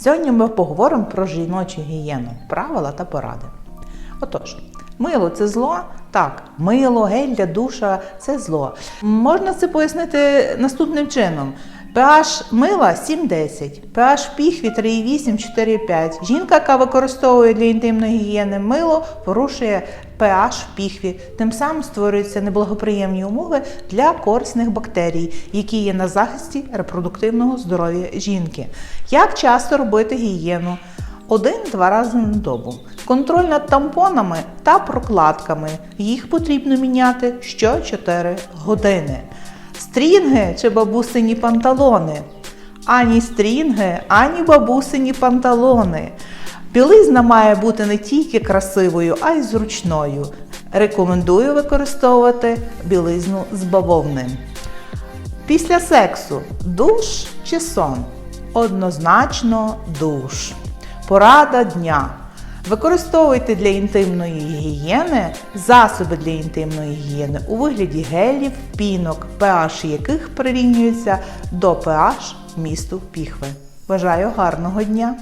Сьогодні ми поговоримо про жіночу гігієну, правила та поради. Отож, мило це зло? Так, мило, гель для душа це зло. Можна це пояснити наступним чином. pH мила 7-10, pH піхві 3,8-4,5. Жінка, яка використовує для інтимної гігієни мило, порушує pH піхві. Тим самим створюються неблагоприємні умови для корисних бактерій, які є на захисті репродуктивного здоров'я жінки. Як часто робити гігієну? Один-два рази на добу. Контроль над тампонами та прокладками. Їх потрібно міняти що 4 години. Стрінги чи бабусині панталони. Ані стрінги, ані бабусині панталони. Білизна має бути не тільки красивою, а й зручною. Рекомендую використовувати білизну з бавовни. Після сексу душ чи сон? Однозначно душ. Порада дня. Використовуйте для інтимної гігієни засоби для інтимної гігієни у вигляді гелів, пінок, pH яких прирівнюється до pH місту піхви. Бажаю гарного дня!